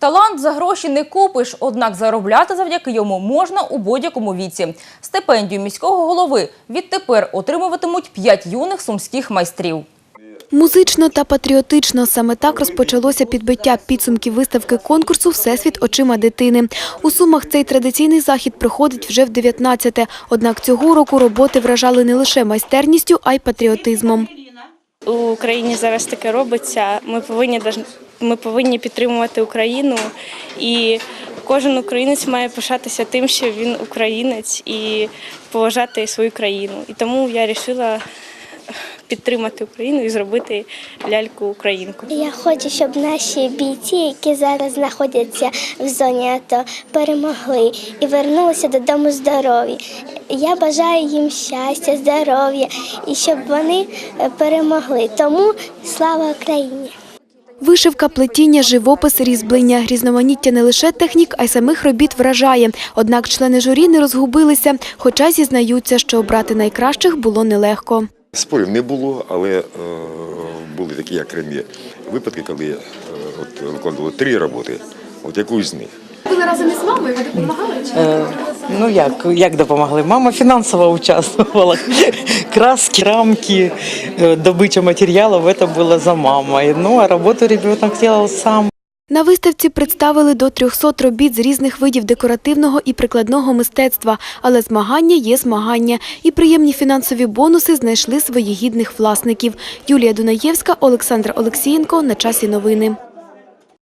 Талант за гроші не купиш, однак заробляти завдяки йому можна у будь-якому віці. Стипендію міського голови відтепер отримуватимуть п'ять юних сумських майстрів. Музично та патріотично саме так розпочалося підбиття підсумків виставки конкурсу Всесвіт очима дитини. У Сумах цей традиційний захід проходить вже в 19-те. Однак цього року роботи вражали не лише майстерністю, а й патріотизмом. У Україні зараз таке робиться. Ми повинні ми повинні підтримувати Україну, і кожен українець має пишатися тим, що він українець, і поважати свою країну. І тому я вирішила підтримати Україну і зробити ляльку українку. Я хочу, щоб наші бійці, які зараз знаходяться в зоні АТО, перемогли і вернулися додому здорові. Я бажаю їм щастя, здоров'я і щоб вони е, перемогли. Тому слава Україні! Вишивка, плетіння, живопис, різьблення. Різноманіття не лише технік, а й самих робіт вражає. Однак члени журі не розгубилися, хоча зізнаються, що обрати найкращих було нелегко. Спорів не було, але е, були такі окремі випадки, коли е, от, виконували три роботи, от якусь з них. Ну як, як допомогли? Мама фінансово участвувала. Краски, рамки, е, добича матеріалів – це було за мамою. Ну а роботу ребенок робив сам. На виставці представили до 300 робіт з різних видів декоративного і прикладного мистецтва, але змагання є змагання. І приємні фінансові бонуси знайшли своїх гідних власників. Юлія Дунаєвська, Олександр Олексієнко. На часі новини.